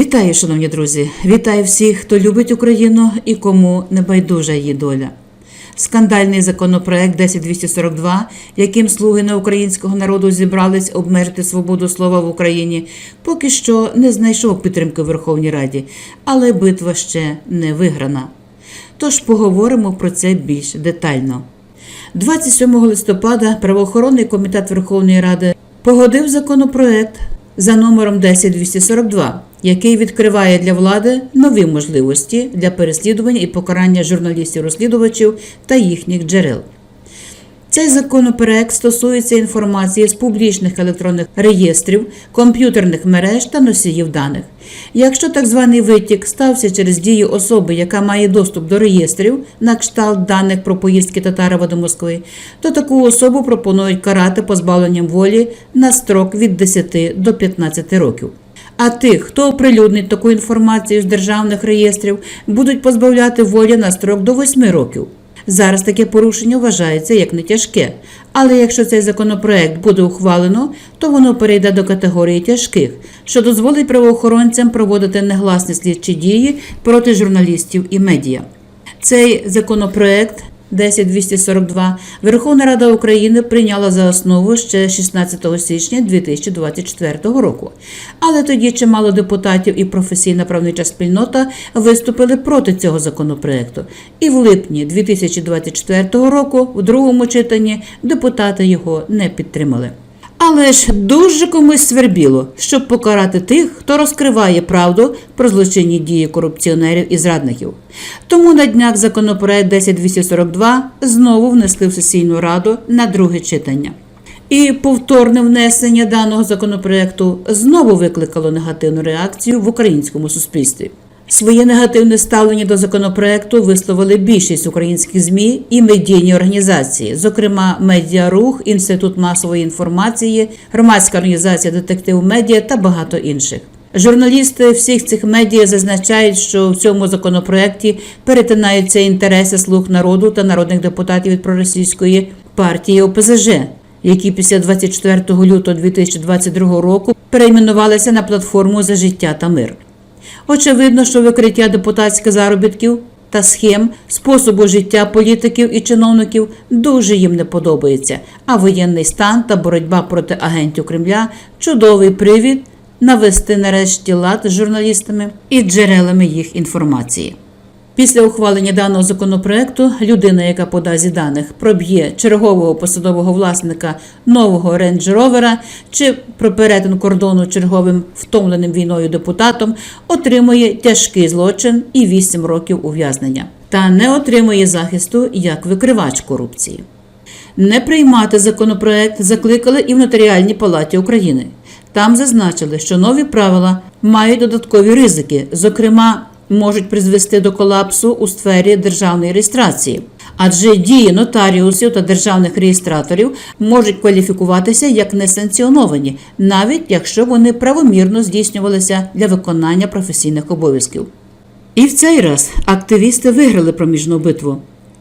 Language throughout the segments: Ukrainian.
Вітаю, шановні друзі! Вітаю всіх, хто любить Україну і кому не байдужа її доля. Скандальний законопроект 10242, яким слуги неукраїнського народу зібрались обмежити свободу слова в Україні, поки що не знайшов підтримки в Верховній Раді, але битва ще не виграна. Тож поговоримо про це більш детально. 27 листопада правоохоронний комітет Верховної Ради погодив законопроект за номером 10242, який відкриває для влади нові можливості для переслідування і покарання журналістів-розслідувачів та їхніх джерел. Цей законопроект стосується інформації з публічних електронних реєстрів, комп'ютерних мереж та носіїв даних. Якщо так званий витік стався через дію особи, яка має доступ до реєстрів на кшталт даних про поїздки Татарова до Москви, то таку особу пропонують карати позбавленням волі на строк від 10 до 15 років. А тих, хто оприлюднить таку інформацію з державних реєстрів, будуть позбавляти волі на строк до 8 років. Зараз таке порушення вважається як не тяжке, але якщо цей законопроект буде ухвалено, то воно перейде до категорії тяжких, що дозволить правоохоронцям проводити негласні слідчі дії проти журналістів і медіа. Цей законопроект 10242 Верховна Рада України прийняла за основу ще 16 січня 2024 року. Але тоді чимало депутатів і професійна правнича спільнота виступили проти цього законопроекту. І в липні 2024 року, у другому читанні, депутати його не підтримали. Але ж дуже комусь свербіло, щоб покарати тих, хто розкриває правду про злочинні дії корупціонерів і зрадників. Тому на днях законопроект 10242 знову внесли в сесійну раду на друге читання. І повторне внесення даного законопроекту знову викликало негативну реакцію в українському суспільстві. Своє негативне ставлення до законопроекту висловили більшість українських ЗМІ і медійні організації, зокрема Медіарух, Інститут масової інформації, громадська організація Детектив Медіа та багато інших. Журналісти всіх цих медіа зазначають, що в цьому законопроекті перетинаються інтереси слуг народу та народних депутатів від проросійської партії ОПЗЖ, які після 24 лютого 2022 року перейменувалися на платформу за життя та мир. Очевидно, що викриття депутатських заробітків та схем способу життя політиків і чиновників дуже їм не подобається. А воєнний стан та боротьба проти агентів Кремля чудовий привід навести нарешті лад з журналістами і джерелами їх інформації. Після ухвалення даного законопроекту людина, яка по дазі даних проб'є чергового посадового власника нового рейндж-ровера чи про перетин кордону черговим втомленим війною депутатом, отримує тяжкий злочин і 8 років ув'язнення, та не отримує захисту як викривач корупції. Не приймати законопроект закликали і в Нотаріальній палаті України. Там зазначили, що нові правила мають додаткові ризики, зокрема, можуть призвести до колапсу у сфері державної реєстрації, адже дії нотаріусів та державних реєстраторів можуть кваліфікуватися як несанкціоновані, навіть якщо вони правомірно здійснювалися для виконання професійних обов'язків. І в цей раз активісти виграли проміжну битву.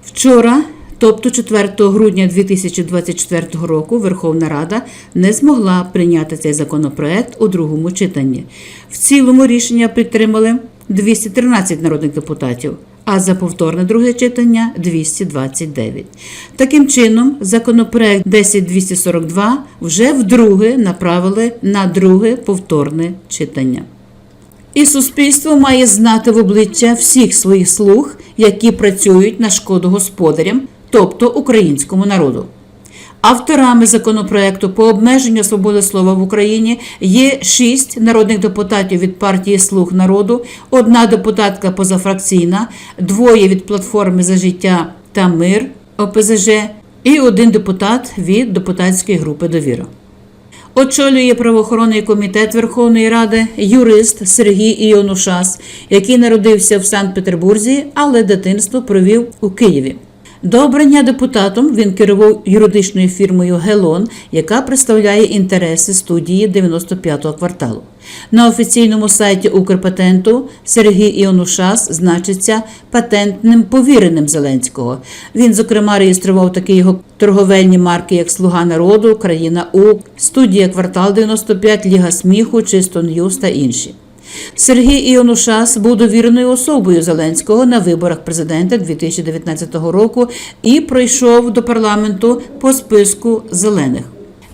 Вчора, тобто 4 грудня 2024 року, Верховна Рада не змогла прийняти цей законопроект у другому читанні. В цілому рішення підтримали 213 народних депутатів, а за повторне друге читання 229. Таким чином, законопроект 10242 вже вдруге направили на друге повторне читання. І суспільство має знати в обличчя всіх своїх слуг, які працюють на шкоду господарям, тобто українському народу. Авторами законопроекту по обмеженню свободи слова в Україні є шість народних депутатів від партії Слуг народу, одна депутатка позафракційна, двоє від платформи за життя та мир ОПЗЖ і один депутат від депутатської групи Довіра. Очолює правоохоронний комітет Верховної Ради юрист Сергій Іонушас, який народився в Санкт-Петербурзі, але дитинство провів у Києві. До обрання депутатом він керував юридичною фірмою Гелон, яка представляє інтереси студії 95-го кварталу. На офіційному сайті Укрпатенту Сергій Іонушас значиться патентним повіреним Зеленського. Він, зокрема, реєстрував такі його торговельні марки, як Слуга народу, Країна У, студія Квартал 95, Ліга сміху, Чисто Ньюс та інші. Сергій Іонушас був довіреною особою Зеленського на виборах президента 2019 року і пройшов до парламенту по списку зелених.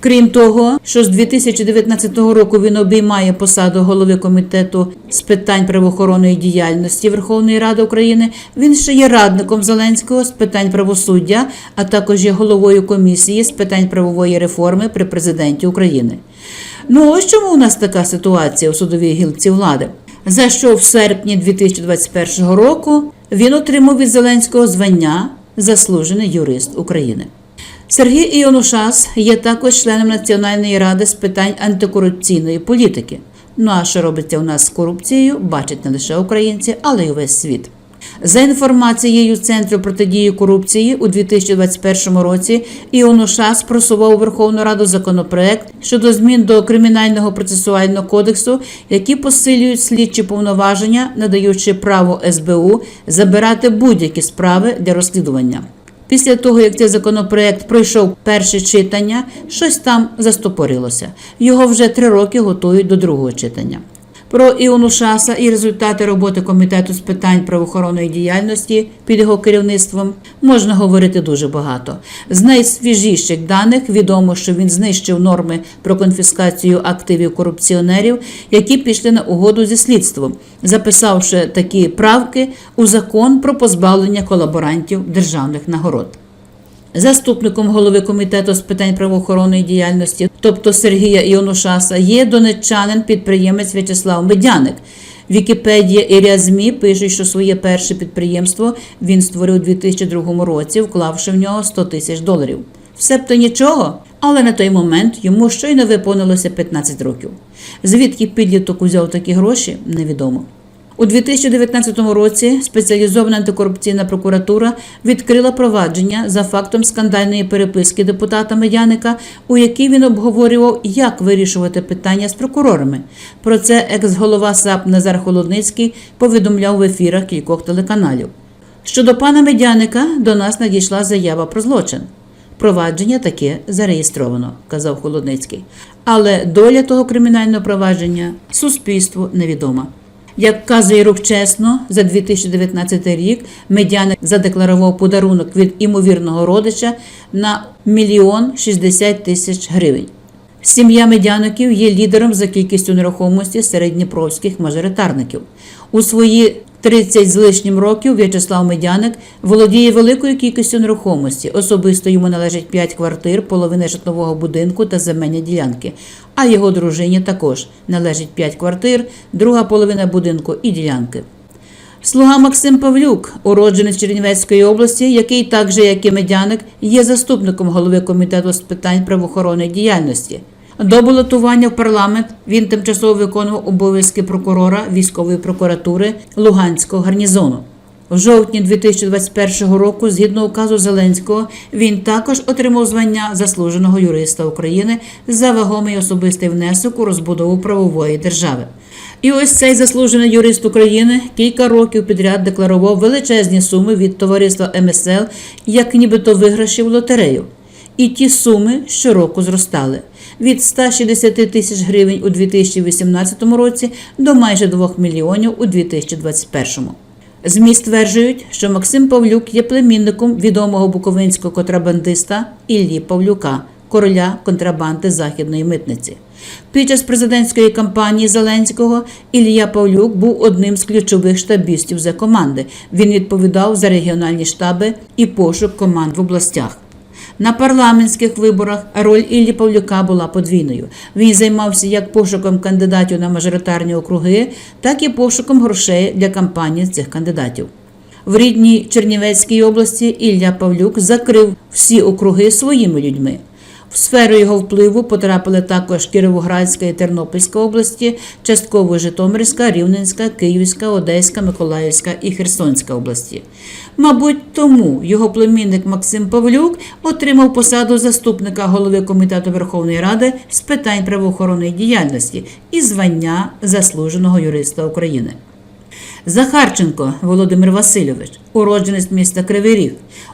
Крім того, що з 2019 року він обіймає посаду голови комітету з питань правоохоронної діяльності Верховної Ради України. Він ще є радником Зеленського з питань правосуддя, а також є головою комісії з питань правової реформи при президенті України. Ну ось чому у нас така ситуація у судовій гілці влади? За що в серпні 2021 року він отримав від Зеленського звання заслужений юрист України. Сергій Іонушас є також членом Національної ради з питань антикорупційної політики. Ну а що робиться у нас з корупцією, бачать не лише українці, але й увесь світ. За інформацією Центру протидії корупції у 2021 році Іонушас просував у Верховну Раду законопроект щодо змін до кримінального процесуального кодексу, які посилюють слідчі повноваження, надаючи право СБУ забирати будь-які справи для розслідування. Після того, як цей законопроект пройшов перше читання, щось там застопорилося. Його вже три роки готують до другого читання. Про Іонушаса і результати роботи комітету з питань правоохоронної діяльності під його керівництвом можна говорити дуже багато. З найсвіжіших даних відомо, що він знищив норми про конфіскацію активів корупціонерів, які пішли на угоду зі слідством, записавши такі правки у закон про позбавлення колаборантів державних нагород. Заступником голови комітету з питань правоохоронної діяльності, тобто Сергія Іонушаса, є донеччанин підприємець В'ячеслав Медяник. Вікіпедія і ряд ЗМІ пишуть, що своє перше підприємство він створив у 2002 році, вклавши в нього 100 тисяч доларів. Всебто нічого, але на той момент йому щойно виповнилося 15 років. Звідки підліток узяв такі гроші, невідомо. У 2019 році спеціалізована антикорупційна прокуратура відкрила провадження за фактом скандальної переписки депутата Медяника, у якій він обговорював, як вирішувати питання з прокурорами. Про це екс-голова САП Назар Холодницький повідомляв в ефірах кількох телеканалів. Щодо пана Медяника до нас надійшла заява про злочин. Провадження таке зареєстровано, казав Холодницький. Але доля того кримінального провадження суспільству невідома. Як вказує рух чесно, за 2019 рік медяник задекларував подарунок від імовірного родича на мільйон 60 тисяч гривень. Сім'я медяників є лідером за кількістю нерухомості серед мажоритарників. У свої 30 з лишнім років В'ячеслав Медяник володіє великою кількістю нерухомості. Особисто йому належить 5 квартир, половина житлового будинку та земельні ділянки. А його дружині також належить 5 квартир, друга половина будинку і ділянки. Слуга Максим Павлюк, уродженець Чернівецької області, який, так же як і Медяник, є заступником голови комітету з питань правоохоронної діяльності. До балотування в парламент він тимчасово виконував обов'язки прокурора військової прокуратури Луганського гарнізону. В жовтні 2021 року, згідно указу Зеленського, він також отримав звання заслуженого юриста України за вагомий особистий внесок у розбудову правової держави. І ось цей заслужений юрист України кілька років підряд декларував величезні суми від товариства МСЛ, як нібито виграшів лотерею. І ті суми щороку зростали від 160 тисяч гривень у 2018 році до майже 2 мільйонів у 2021. ЗМІ стверджують, що Максим Павлюк є племінником відомого буковинського контрабандиста Іллі Павлюка, короля контрабанди західної митниці. Під час президентської кампанії Зеленського Ілля Павлюк був одним з ключових штабістів за команди. Він відповідав за регіональні штаби і пошук команд в областях. На парламентських виборах роль Іллі Павлюка була подвійною. Він займався як пошуком кандидатів на мажоритарні округи, так і пошуком грошей для кампанії цих кандидатів. В рідній Чернівецькій області Ілля Павлюк закрив всі округи своїми людьми. В сферу його впливу потрапили також Кіровоградська і Тернопільська області, частково Житомирська, Рівненська, Київська, Одеська, Миколаївська і Херсонська області. Мабуть, тому його племінник Максим Павлюк отримав посаду заступника голови комітету Верховної Ради з питань правоохоронної діяльності і звання заслуженого юриста України. Захарченко Володимир Васильович, уродженець міста Кривий Ріг,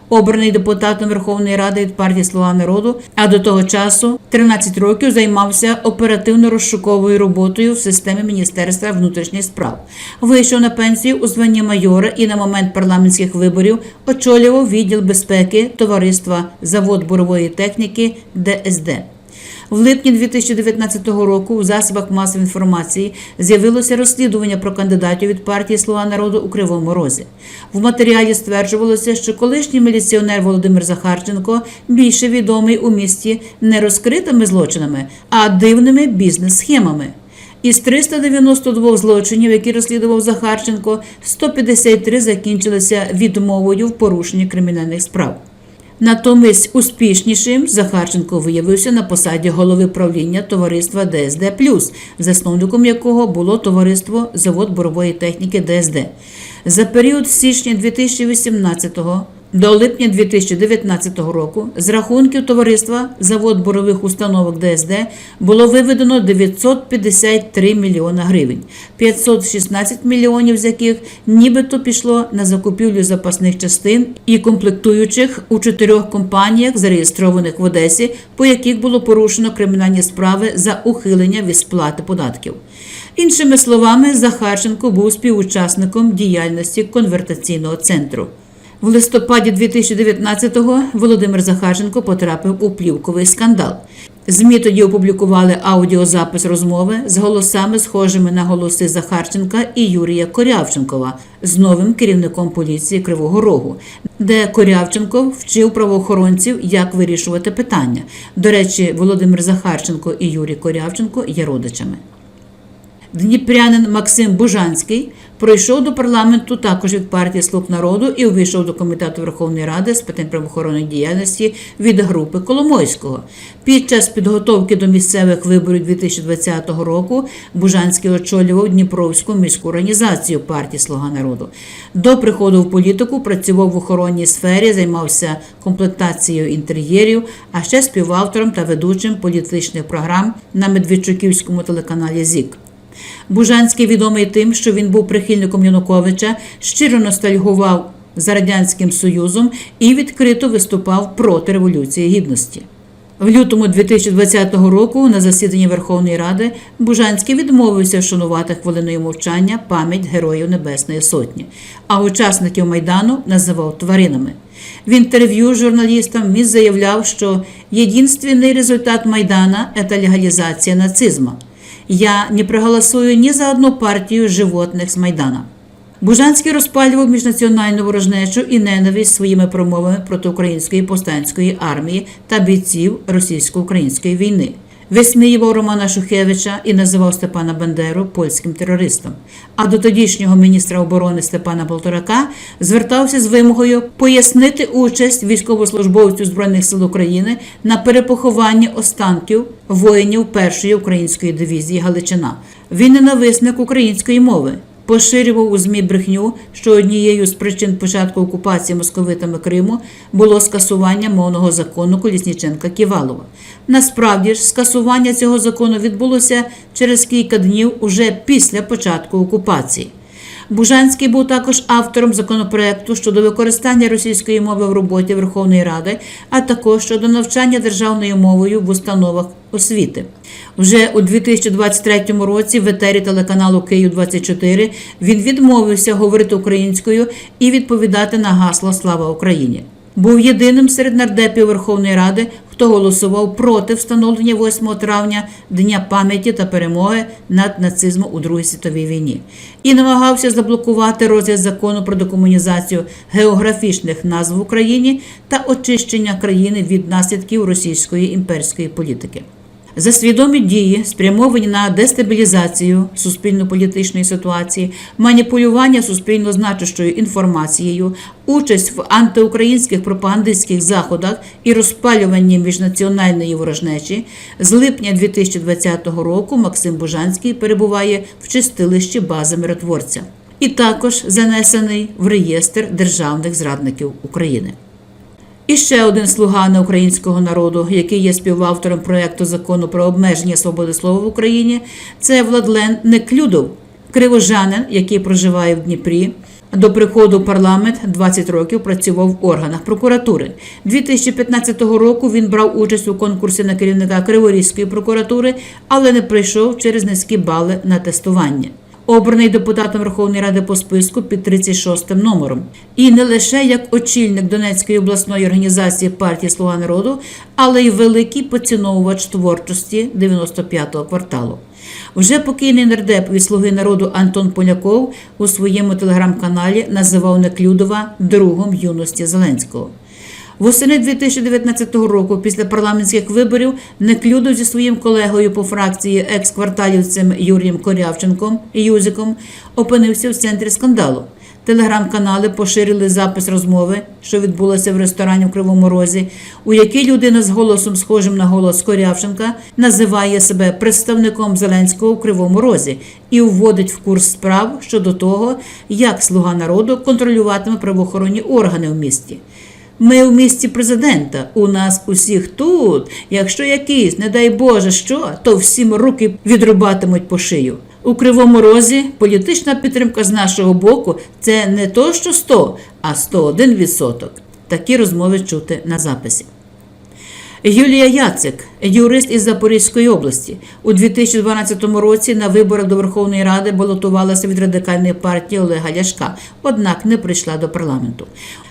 обраний депутатом Верховної Ради від партії Слуга народу, а до того часу 13 років займався оперативно-розшуковою роботою в системі Міністерства внутрішніх справ. Вийшов на пенсію у званні майора і на момент парламентських виборів очолював відділ безпеки товариства Завод бурової техніки ДСД. В липні 2019 року у засобах масової інформації з'явилося розслідування про кандидатів від партії Слуга народу у Кривому Розі. В матеріалі стверджувалося, що колишній міліціонер Володимир Захарченко більше відомий у місті не розкритими злочинами, а дивними бізнес-схемами. Із 392 злочинів, які розслідував Захарченко, 153 закінчилися відмовою в порушенні кримінальних справ. Натомість успішнішим Захарченко виявився на посаді голови правління товариства ДСД засновником якого було товариство Завод борової техніки ДСД. За період з січня 2018 до липня 2019 року з рахунків товариства Завод борових установок ДСД було виведено 953 мільйона гривень, 516 мільйонів з яких нібито пішло на закупівлю запасних частин і комплектуючих у чотирьох компаніях, зареєстрованих в Одесі, по яких було порушено кримінальні справи за ухилення від сплати податків. Іншими словами, Захарченко був співучасником діяльності конвертаційного центру. В листопаді 2019-го Володимир Захарченко потрапив у плівковий скандал. ЗМІ тоді опублікували аудіозапис розмови з голосами, схожими на голоси Захарченка і Юрія Корявченкова з новим керівником поліції Кривого Рогу, де Корявченков вчив правоохоронців, як вирішувати питання. До речі, Володимир Захарченко і Юрій Корявченко є родичами. Дніпрянин Максим Бужанський пройшов до парламенту також від партії Слуг народу і увійшов до комітету Верховної Ради з питань правоохоронної діяльності від групи Коломойського. Під час підготовки до місцевих виборів 2020 року Бужанський очолював Дніпровську міську організацію партії Слуга народу. До приходу в політику працював в охоронній сфері, займався комплектацією інтер'єрів, а ще співавтором та ведучим політичних програм на Медведчуківському телеканалі ЗІК. Бужанський відомий тим, що він був прихильником Януковича, щиро ностальгував за Радянським Союзом і відкрито виступав проти Революції Гідності. В лютому 2020 року на засіданні Верховної Ради Бужанський відмовився вшанувати хвилиною мовчання пам'ять Героїв Небесної Сотні, а учасників Майдану називав тваринами. В інтерв'ю журналістам він заявляв, що єдинственний результат Майдана – це легалізація нацизму. Я не проголосую ні за одну партію животних з Майдана. Бужанський розпалював міжнаціональну ворожнечу і ненависть своїми промовами проти української повстанської армії та бійців російсько-української війни. Висміював Романа Шухевича і називав Степана Бандеру польським терористом. А до тодішнього міністра оборони Степана Полторака звертався з вимогою пояснити участь військовослужбовців збройних сил України на перепохованні останків воїнів першої української дивізії Галичина. Він ненависник української мови поширював у ЗМІ брехню, що однією з причин початку окупації московитами Криму було скасування мовного закону Колісніченка Ківалова. Насправді ж, скасування цього закону відбулося через кілька днів уже після початку окупації. Бужанський був також автором законопроекту щодо використання російської мови в роботі Верховної Ради, а також щодо навчання державною мовою в установах освіти. Вже у 2023 році в етері телеканалу Київ 24 він відмовився говорити українською і відповідати на гасло Слава Україні. Був єдиним серед нардепів Верховної Ради, хто голосував проти встановлення 8 травня Дня пам'яті та перемоги над нацизмом у Другій світовій війні і намагався заблокувати розгляд закону про декомунізацію географічних назв в Україні та очищення країни від наслідків російської імперської політики. За свідомі дії, спрямовані на дестабілізацію суспільно-політичної ситуації, маніпулювання суспільно значущою інформацією, участь в антиукраїнських пропагандистських заходах і розпалюванні міжнаціональної ворожнечі, з липня 2020 року Максим Бужанський перебуває в чистилищі бази миротворця і також занесений в реєстр державних зрадників України. І ще один слуга неукраїнського народу, який є співавтором проекту закону про обмеження свободи слова в Україні, це Владлен Неклюдов. Кривожанин, який проживає в Дніпрі. До приходу в парламент 20 років працював в органах прокуратури. 2015 року він брав участь у конкурсі на керівника Криворізької прокуратури, але не прийшов через низькі бали на тестування. Обраний депутатом Верховної Ради по списку під 36 номером. І не лише як очільник Донецької обласної організації партії Слуга народу, але й великий поціновувач творчості 95-го кварталу. Вже покійний нардеп від слуги народу Антон Поляков у своєму телеграм-каналі називав Неклюдова другом юності Зеленського. Восени 2019 року, після парламентських виборів, Неклюдов зі своїм колегою по фракції екс-кварталівцем Юрієм Корявченком Юзиком опинився в центрі скандалу. Телеграм-канали поширили запис розмови, що відбулася в ресторані в Кривому Розі, у якій людина з голосом, схожим на голос Корявченка, називає себе представником Зеленського в Кривому Розі і вводить в курс справ щодо того, як слуга народу контролюватиме правоохоронні органи в місті. Ми в місті президента. У нас усіх тут. Якщо якийсь, не дай Боже, що, то всім руки відрубатимуть по шию. У кривому розі політична підтримка з нашого боку це не то, що 100, а 101 відсоток. Такі розмови чути на записі. Юлія Яцик, юрист із Запорізької області, у 2012 році на виборах до Верховної Ради балотувалася від радикальної партії Олега Ляшка, однак не прийшла до парламенту.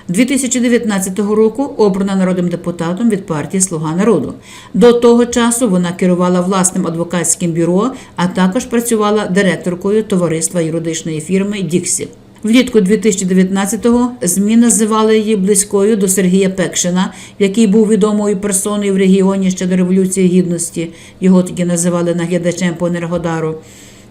2019 року обрана народним депутатом від партії Слуга народу. До того часу вона керувала власним адвокатським бюро, а також працювала директоркою товариства юридичної фірми Діксі. Влітку 2019-го ЗМІ називали її близькою до Сергія Пекшина, який був відомою персоною в регіоні ще до Революції Гідності. Його тоді називали наглядачем по Енергодару.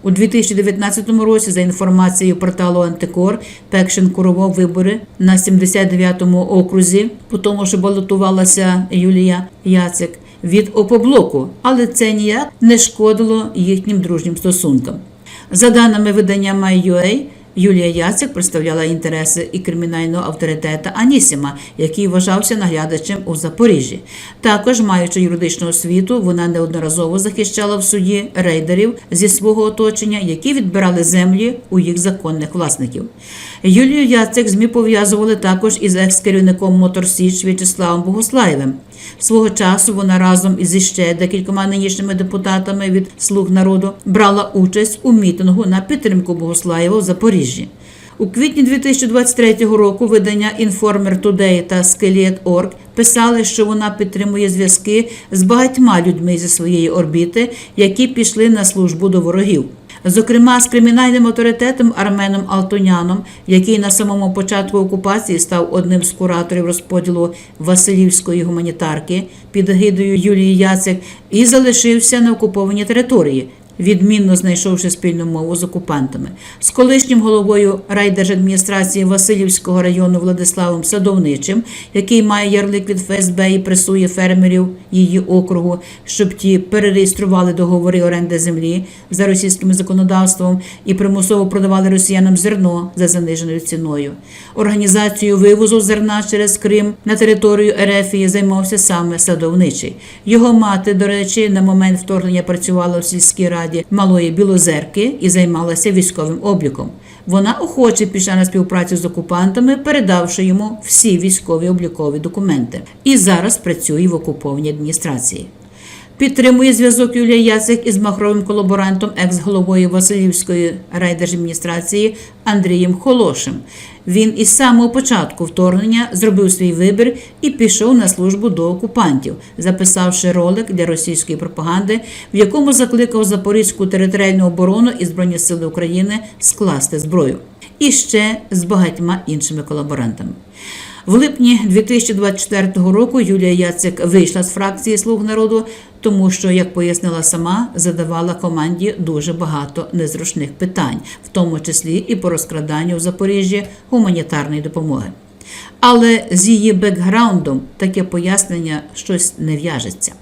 У 2019 році, за інформацією порталу Антикор, Пекшин курував вибори на 79-му окрузі, по тому, що балотувалася Юлія Яцик. Від опоблоку, але це ніяк не шкодило їхнім дружнім стосункам. За даними видання MyUA, Юлія Яцик представляла інтереси і кримінального авторитета Анісіма, який вважався наглядачем у Запоріжжі. Також, маючи юридичну освіту, вона неодноразово захищала в суді рейдерів зі свого оточення, які відбирали землі у їх законних власників. Юлію Яцик ЗМІ пов'язували також із екс-керівником Моторсіч В'ячеславом Богуслаєвим. Свого часу вона разом із ще декількома нинішніми депутатами від слуг народу брала участь у мітингу на підтримку Богуслаєва в Запоріжжі. У квітні 2023 року видання Informer Today та Skeliet.org писали, що вона підтримує зв'язки з багатьма людьми зі своєї орбіти, які пішли на службу до ворогів. Зокрема, з кримінальним авторитетом Арменом Алтоняном, який на самому початку окупації став одним з кураторів розподілу Василівської гуманітарки під егідою Юлії Яцик, і залишився на окупованій території, відмінно знайшовши спільну мову з окупантами, з колишнім головою райдержадміністрації Васильівського району Владиславом Садовничим, який має ярлик від ФСБ і пресує фермерів її округу, щоб ті перереєстрували договори оренди землі за російським законодавством і примусово продавали росіянам зерно за заниженою ціною. Організацією вивозу зерна через Крим на територію Ерефії займався саме Садовничий. Його мати, до речі, на момент вторгнення працювала в сільській раді Малої Білозерки і займалася військовим обліком. Вона охоче пішла на співпрацю з окупантами, передавши йому всі військові облікові документи, і зараз працює в окупованій адміністрації. Підтримує зв'язок Юлія Яцик із махровим колаборантом екс-головою Васильівської райдержадміністрації Андрієм Холошем. Він із самого початку вторгнення зробив свій вибір і пішов на службу до окупантів, записавши ролик для російської пропаганди, в якому закликав Запорізьку територіальну оборону і Збройні Сили України скласти зброю. І ще з багатьма іншими колаборантами. В липні 2024 року Юлія Яцик вийшла з фракції Слуг народу, тому що, як пояснила сама, задавала команді дуже багато незручних питань, в тому числі і по розкраданню в Запоріжжі гуманітарної допомоги. Але з її бекграундом таке пояснення щось не в'яжеться.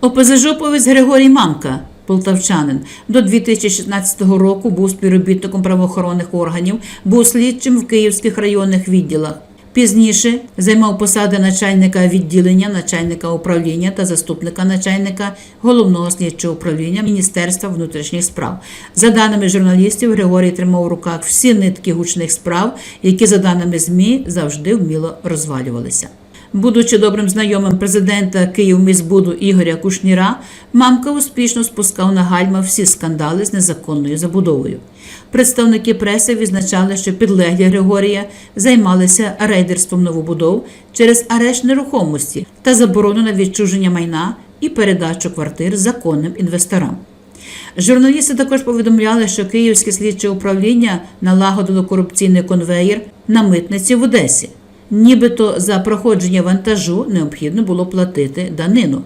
ОПЗЖоповець Григорій Мамка, полтавчанин, до 2016 року був співробітником правоохоронних органів, був слідчим в київських районних відділах. Пізніше займав посади начальника відділення, начальника управління та заступника начальника головного слідчого управління Міністерства внутрішніх справ. За даними журналістів, Григорій тримав у руках всі нитки гучних справ, які, за даними ЗМІ, завжди вміло розвалювалися. Будучи добрим знайомим президента Київміськбуду Ігоря Кушніра, мамка успішно спускав на гальма всі скандали з незаконною забудовою. Представники преси відзначали, що підлеглі Григорія займалися рейдерством новобудов через арешт нерухомості та заборону на відчуження майна і передачу квартир законним інвесторам. Журналісти також повідомляли, що Київське слідче управління налагодило корупційний конвеєр на митниці в Одесі. Нібито за проходження вантажу необхідно було платити данину.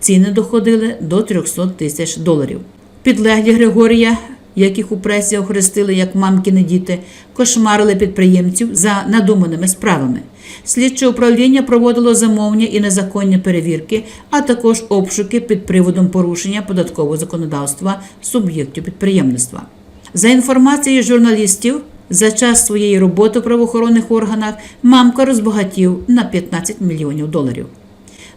Ціни доходили до 300 тисяч доларів. Підлеглі Григорія, яких у пресі охрестили як мамкіни діти, кошмарили підприємців за надуманими справами. Слідче управління проводило замовні і незаконні перевірки, а також обшуки під приводом порушення податкового законодавства суб'єктів підприємництва. За інформацією журналістів, за час своєї роботи в правоохоронних органах мамка розбагатів на 15 мільйонів доларів.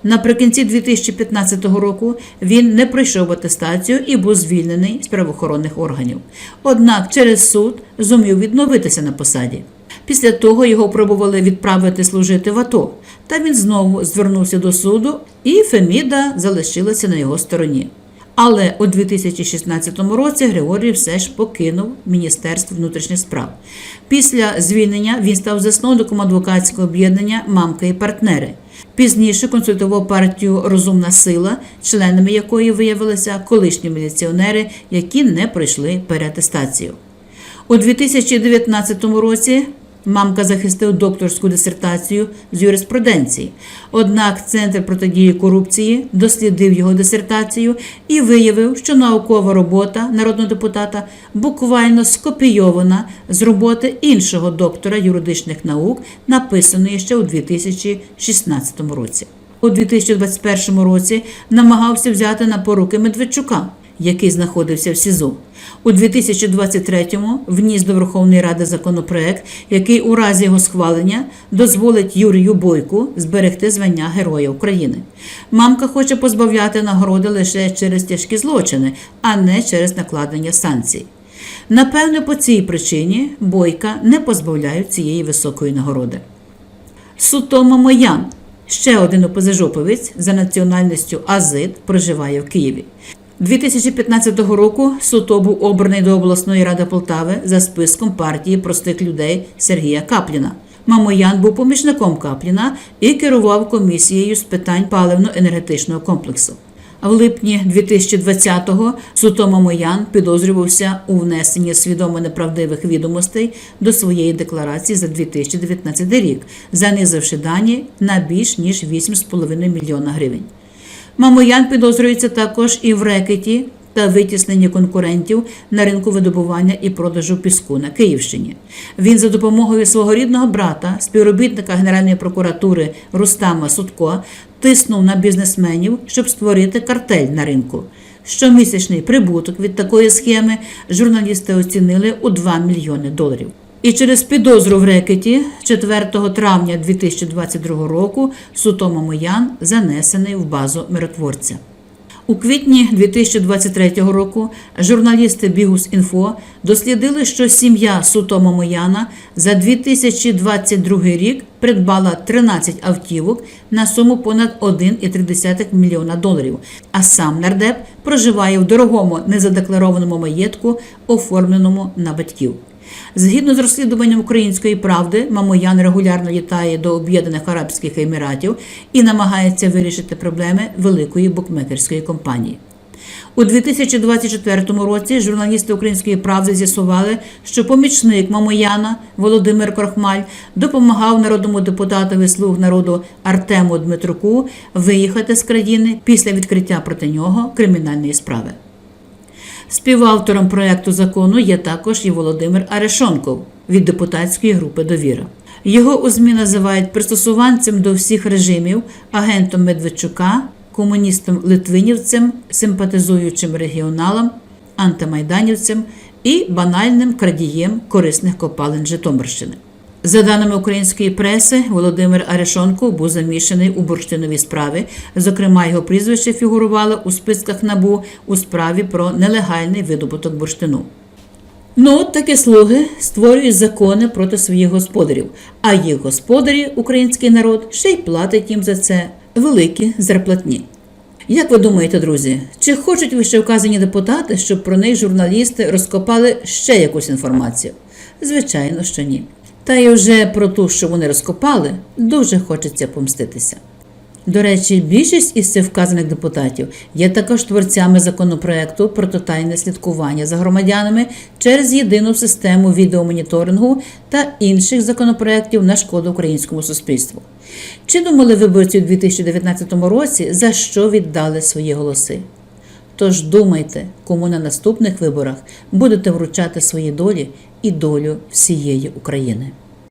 Наприкінці 2015 року він не пройшов атестацію і був звільнений з правоохоронних органів. Однак через суд зумів відновитися на посаді. Після того його пробували відправити служити в АТО, та він знову звернувся до суду, і Феміда залишилася на його стороні. Але у 2016 році Григорій все ж покинув Міністерство внутрішніх справ. Після звільнення він став засновником адвокатського об'єднання Мамка і партнери. Пізніше консультував партію Розумна сила, членами якої виявилися колишні міліціонери, які не пройшли переатестацію. У 2019 році мамка захистив докторську дисертацію з юриспруденції. Однак Центр протидії корупції дослідив його дисертацію і виявив, що наукова робота народного депутата буквально скопійована з роботи іншого доктора юридичних наук, написаної ще у 2016 році. У 2021 році намагався взяти на поруки Медведчука, який знаходився в СІЗО. У 2023-му вніс до Верховної Ради законопроект, який у разі його схвалення дозволить Юрію Бойку зберегти звання Героя України. Мамка хоче позбавляти нагороди лише через тяжкі злочини, а не через накладення санкцій. Напевно, по цій причині Бойка не позбавляють цієї високої нагороди. Сутома Моян, ще один опозижоповець за національністю Азит, проживає в Києві. 2015 року Суто був обраний до обласної ради Полтави за списком партії простих людей Сергія Капліна. Мамоян був помічником Капліна і керував комісією з питань паливно-енергетичного комплексу. В липні 2020-го Суто Мамоян підозрювався у внесенні свідомо неправдивих відомостей до своєї декларації за 2019 рік, занизивши дані на більш ніж 8,5 мільйона гривень. Мамоян підозрюється також і в рекеті та витісненні конкурентів на ринку видобування і продажу піску на Київщині. Він за допомогою свого рідного брата, співробітника Генеральної прокуратури Рустама Судко, тиснув на бізнесменів, щоб створити картель на ринку. Щомісячний прибуток від такої схеми журналісти оцінили у 2 мільйони доларів. І через підозру в рекеті 4 травня 2022 року Сутома Моян занесений в базу миротворця. У квітні 2023 року журналісти Бігус Інфо дослідили, що сім'я Сутома Мояна за 2022 рік придбала 13 автівок на суму понад 1,3 мільйона доларів. А сам нардеп проживає в дорогому незадекларованому маєтку, оформленому на батьків. Згідно з розслідуванням української правди, Мамоян регулярно літає до Об'єднаних Арабських Еміратів і намагається вирішити проблеми великої букмекерської компанії. У 2024 році журналісти Української правди з'ясували, що помічник Мамояна Володимир Крохмаль допомагав народному депутатові слуг народу Артему Дмитруку виїхати з країни після відкриття проти нього кримінальної справи. Співавтором проекту закону є також і Володимир Арешонков від депутатської групи Довіра. Його у ЗМІ називають пристосуванцем до всіх режимів, агентом Медведчука, комуністом Литвинівцем, симпатизуючим регіоналом, антимайданівцем і банальним крадієм корисних копалин Житомирщини. За даними української преси, Володимир Арешонко був замішаний у бурштиновій справі. Зокрема, його прізвище фігурувало у списках набу у справі про нелегальний видобуток бурштину. Ну, от такі слуги створюють закони проти своїх господарів, а їх господарі, український народ, ще й платить їм за це великі зарплатні. Як ви думаєте, друзі, чи хочуть вище вказані депутати, щоб про них журналісти розкопали ще якусь інформацію? Звичайно, що ні. Та й вже про ту, що вони розкопали, дуже хочеться помститися. До речі, більшість із цих вказаних депутатів є також творцями законопроекту про тотальне слідкування за громадянами через єдину систему відеомоніторингу та інших законопроєктів на шкоду українському суспільству. Чи думали виборці у 2019 році, за що віддали свої голоси? Тож думайте, кому на наступних виборах будете вручати свої долі і долю всієї України.